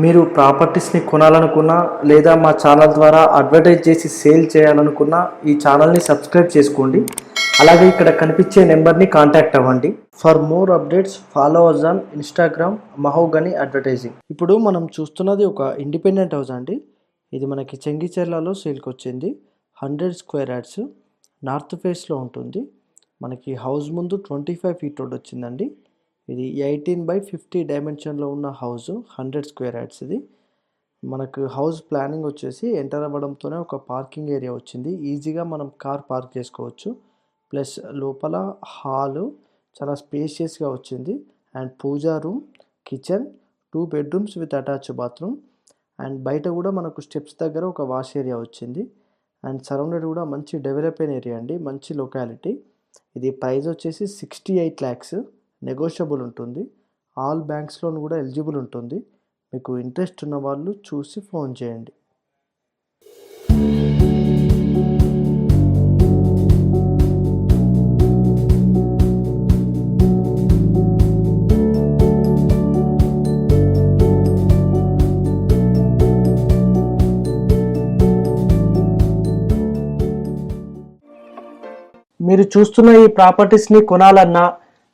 మీరు ప్రాపర్టీస్ని కొనాలనుకున్నా లేదా మా ఛానల్ ద్వారా అడ్వర్టైజ్ చేసి సేల్ చేయాలనుకున్నా ఈ ఛానల్ని సబ్స్క్రైబ్ చేసుకోండి. అలాగే ఇక్కడ కనిపించే నెంబర్ని కాంటాక్ట్ అవ్వండి. For more updates follow us on Instagram mahogany advertising ఇప్పుడు మనం చూస్తున్నది ఒక ఇండిపెండెంట్ హౌస్ అండి. ఇది మనకి చెంగిచెర్లలో సేల్కి వచ్చింది. హండ్రెడ్ స్క్వేర్ యాడ్స్ నార్త్ ఫేస్లో ఉంటుంది. మనకి హౌస్ ముందు ట్వంటీ ఫైవ్ ఫీట్ రోడ్ వచ్చిందండి. ఇది ఎయిటీన్ బై ఫిఫ్టీ డైమెన్షన్లో ఉన్న హౌస్ హండ్రెడ్ స్క్వేర్ యాడ్స్ ఇది. మనకు హౌస్ ప్లానింగ్ వచ్చేసి ఎంటర్ అవ్వడంతోనే ఒక పార్కింగ్ ఏరియా వచ్చింది. ఈజీగా మనం కార్ పార్క్ చేసుకోవచ్చు. ప్లస్ లోపల హాలు చాలా స్పేషియస్గా వచ్చింది. And pooja room kitchen two bedrooms with attach bathroom. And బయట కూడా మనకు స్టెప్స్ దగ్గర ఒక వాష్ ఏరియా వచ్చింది. అండ్ సరౌండెడ్ కూడా మంచి డెవలప్ అయిన ఏరియా అండి. మంచి లొకాలిటీ. ఇది ప్రైస్ వచ్చేసి సిక్స్టీ ఎయిట్ ల్యాక్స్. నెగోషియబుల్ ఉంటుంది. ఆల్ బ్యాంక్స్ లోన్ కూడా ఎలిజిబుల్ ఉంటుంది. మీకు ఇంట్రెస్ట్ ఉన్న వాళ్ళు చూసి ఫోన్ చేయండి. మీరు చూస్తున్న ఈ ప్రాపర్టీస్ని కొనాలన్నా